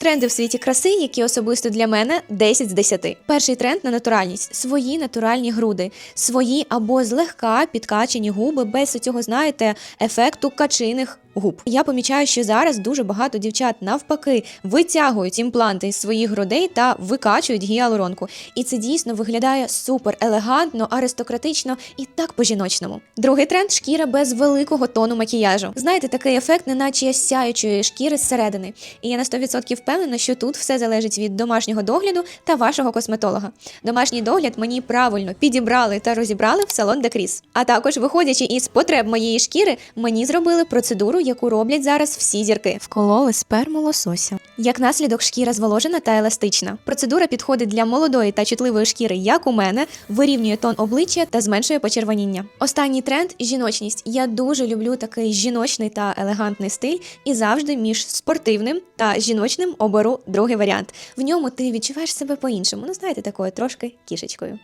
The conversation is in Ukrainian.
Тренди в світі краси, які особисто для мене 10 з 10. Перший тренд на натуральність свої натуральні груди, свої або злегка підкачені губи без цього, знаєте, ефекту качиних. Губ я помічаю, що зараз дуже багато дівчат навпаки витягують імпланти із своїх грудей та викачують гіалуронку. І це дійсно виглядає супер елегантно, аристократично і так по-жіночному. Другий тренд шкіра без великого тону макіяжу. Знаєте, такий ефект, неначе сяючої шкіри зсередини. І я на 100% впевнена, що тут все залежить від домашнього догляду та вашого косметолога. Домашній догляд мені правильно підібрали та розібрали в салон Декріс. А також, виходячи із потреб моєї шкіри, мені зробили процедуру, яку роблять зараз всі зірки. Вкололи сперму лосося. Як наслідок, шкіра зволожена та еластична. Процедура підходить для молодої та чутливої шкіри, як у мене, вирівнює тон обличчя та зменшує почервоніння. Останній тренд жіночність. Я дуже люблю такий жіночний та елегантний стиль, і завжди між спортивним та жіночним оберу другий варіант. В ньому ти відчуваєш себе по-іншому. Ну знаєте, такою трошки кішечкою.